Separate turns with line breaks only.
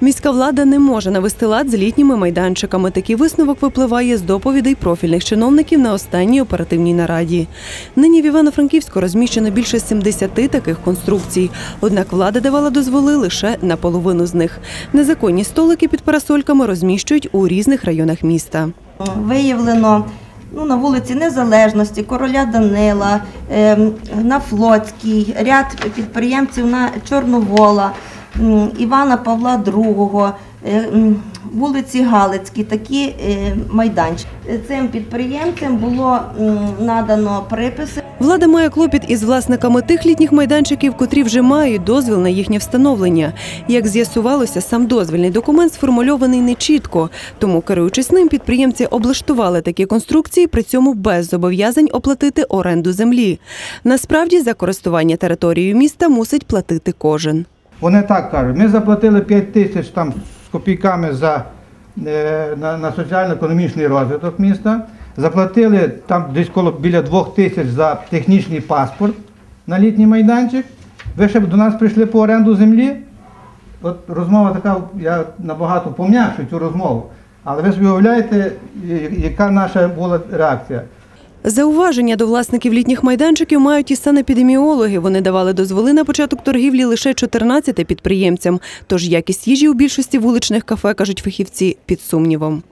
Міська влада не може навести лад з літніми майданчиками. Такий висновок випливає з доповідей профільних чиновників на останній оперативній нараді. Нині в Івано-Франківську розміщено більше 70 таких конструкцій. Однак влада давала дозволи лише на половину з них. Незаконні столики під парасольками розміщують у різних районах міста.
Виявлено ну, на вулиці Незалежності, Короля Данила, ем, на Флотській, ряд підприємців на Чорновола, Івана Павла II, е, вулиці Галицькій, такі е, майданчики. Цим підприємцям було надано приписи.
Влада має клопіт із власниками тих літніх майданчиків, котрі вже мають дозвіл на їхнє встановлення. Як з'ясувалося, сам дозвільний документ сформульований нечітко, тому, керуючись ним, підприємці облаштували такі конструкції, при цьому без зобов'язань оплатити оренду землі. Насправді, за користування територією міста мусить платити кожен.
Вони так кажуть, ми заплатили 5 тисяч там з копійками за, е, на, на соціально-економічний розвиток міста. Заплатили там десь коло біля 2 тисяч за технічний паспорт на літній майданчик. Ви ще б до нас прийшли по оренду землі. От розмова така, я набагато пом'якшу цю розмову. Але ви собі уявляєте, яка наша була реакція.
Зауваження до власників літніх майданчиків мають і санепідеміологи. Вони давали дозволи на початок торгівлі лише 14 підприємцям. Тож якість їжі у більшості вуличних кафе, кажуть фахівці, під сумнівом.